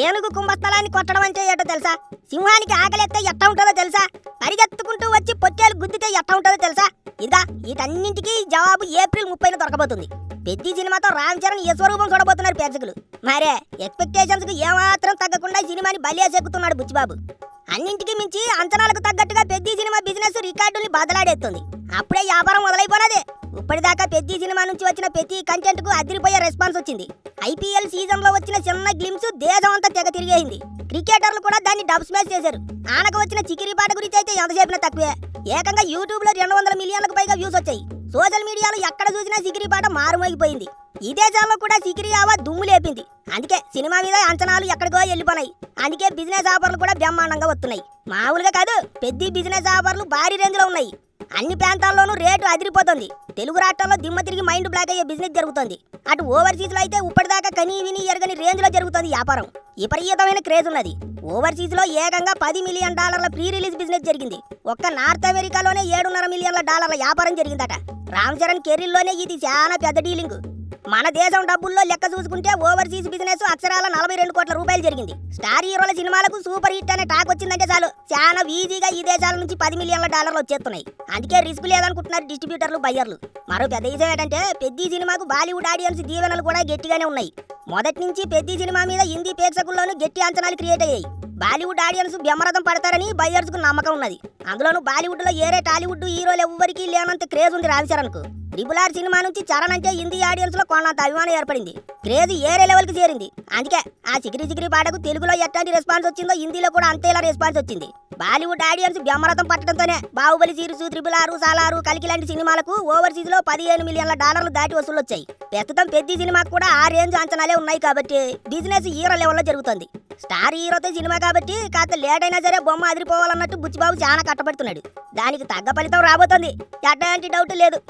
ఏనుగు కుంభస్థలాన్ని కొట్టడం అంటే ఏటో తెలుసా? సింహానికి ఆకలిస్తే ఎట్ట ఉంటుందో తెలుసా? పరిగెత్తుకుంటూ వచ్చి పొట్టేలు గుద్దితే ఎట్ట ఉంటుందో తెలుసా? ఇదా వీటన్నింటికి జవాబు ఏప్రిల్ ముప్పైన దొరకబోతుంది. పెద్ద సినిమాతో రామ్ చరణ్ ఏ స్వరూపం చూడబోతున్నారు ప్రేక్షకులు? మరే ఎక్స్పెక్టేషన్స్కు ఏమాత్రం తగ్గకుండా సినిమాని బలియాసెక్కుతున్నాడు బుచ్చిబాబు. అన్నింటికి మించి అంచనాలకు తగ్గట్టుగా పెద్ద సినిమా బిజినెస్ రికార్డుల్ని బదలాడేస్తుంది అప్పుడే వ్యాపారం ఇప్పటిదాకా పెద్ద సినిమా నుంచి వచ్చిన ప్రతి కంటెంట్కు అదిరిపోయే రెస్పాన్స్ వచ్చింది. ఐపీఎల్ సీజన్లో వచ్చిన చిన్న గ్లిమ్స్ దేశం అంతా తెగ తిరిగేసింది. క్రికెటర్లు కూడా దాన్ని డబ్ స్మాష్ చేశారు. ఆనకు వచ్చిన చికిరి పాట గురించి అయితే ఎంత చెప్పినా తక్కువే. ఏకంగా యూట్యూబ్లో రెండు వందల మిలియన్లకు పైగా వ్యూస్ వచ్చాయి. సోషల్ మీడియాలో ఎక్కడ చూసినా సికిరి పాట మారుమోగిపోయింది. ఈ దేశంలో కూడా సికిరి ఆవా దుమ్ము లేపింది. అందుకే సినిమా మీద అంచనాలు ఎక్కడికో వెళ్ళిపోయినాయి అందుకే బిజినెస్ ఆఫర్లు కూడా బ్రహ్మాండంగా వస్తున్నాయి. మామూలుగా కాదు పెద్ద బిజినెస్ ఆఫర్లు భారీ రేంజ్లో ఉన్నాయి. అన్ని ప్రాంతాల్లోనూ రేటు అదిరిపోతుంది. తెలుగు రాష్ట్రాల్లో దిమ్మ తిరిగి మైండ్ బ్లాక్ అయ్యే బిజినెస్ జరుగుతుంది. అటు ఓవర్సీస్లో అయితే ఇప్పటిదాకా కనీ విని ఎరగని రేంజ్లో జరుగుతుంది వ్యాపారం. విపరీతమైన క్రేజ్ ఉన్నది. ఓవర్సీస్లో ఏకంగా పది మిలియన్ డాలర్ల ప్రీ రిలీజ్ బిజినెస్ జరిగింది. ఒక్క నార్త్ అమెరికాలోనే ఏడున్నర మిలియన్ల డాలర్ల వ్యాపారం జరిగిందట. రామ్ చరణ్ కెరీర్లోనే ఇది చాలా పెద్ద డీలింగ్. మన దేశం డబ్బుల్లో లెక్క చూసుకుంటే ఓవర్సీస్ బిజినెస్ అక్షరాల నలభై రెండు కోట్ల రూపాయలు జరిగింది. స్టార్ హీరోల సినిమాలకు సూపర్ హిట్ అనే టాక్ వచ్చిందంటే చాలు. చాలా ఈజీగా ఈ దేశాల నుంచి పది మిలియన్ల డాలర్లు వచ్చేస్తున్నాయి. అందుకే రిస్క్ లేదనుకుంటున్నారు డిస్ట్రిబ్యూటర్లు బయ్యర్లు. మరో పెద్ద విషయం ఏంటంటే పెద్ద సినిమాకు బాలీవుడ్ ఆడియన్స్ దీవెనలు కూడా గట్టిగానే ఉన్నాయి. మొదటి నుంచి పెద్ద సినిమా మీద హిందీ ప్రేక్షకుల్లోనూ గట్టి అంచనాలు క్రియేట్ అయ్యాయి. బాలీవుడ్ ఆడియన్స్ బ్రహ్మరథం పడతారని బయ్యర్స్కు నమ్మకం ఉన్నది. అందులోనూ బాలీవుడ్లో ఏరే టాలీవుడ్ హీరోలు ఎవ్వరికీ లేనంత క్రేజ్ ఉంది రావిచరణ్కు చరణ్ ట్రిపుల్ ఆర్ సినిమా నుంచి చరణ్ అంటే హిందీ ఆడియన్స్లో కొన్నంత అభిమానం ఏర్పడింది. క్రేజ్ ఏరే లెవెల్కి చేరింది. అందుకే ఆ చిగిరి చిగిరి పాటకు తెలుగులో ఎట్లాంటి రెస్పాన్స్ వచ్చిందో హిందీలో కూడా అంతేలా రెస్పాన్స్ వచ్చింది. బాలీవుడ్ ఆడియన్స్ బ్రహ్మరథం పట్టడంతోనే బాహుబలి సిరీస్ త్రిబుల్ ఆరు సాలారు కలికి లాంటి సినిమాలకు ఓవర్సీస్లో పదిహేను మిలియన్ల డాలర్లు దాటి వసూలు వచ్చాయి ప్రస్తుతం పెద్ద సినిమాకు కూడా ఆ రేంజ్ అంచనాలే ఉన్నాయి కాబట్టి బిజినెస్ హీరో లెవెల్లో జరుగుతుంది. స్టార్ హీరోతో సినిమా కాబట్టి కాస్త లేట్ అయినా సరే బొమ్మ అదిరిపోవాలన్నట్టు బుచ్చిబాబు చాలా కట్టబడుతున్నాడు. దానికి తగ్గ ఫలితం రాబోతోంది. ఎట్లాంటి డౌట్ లేదు.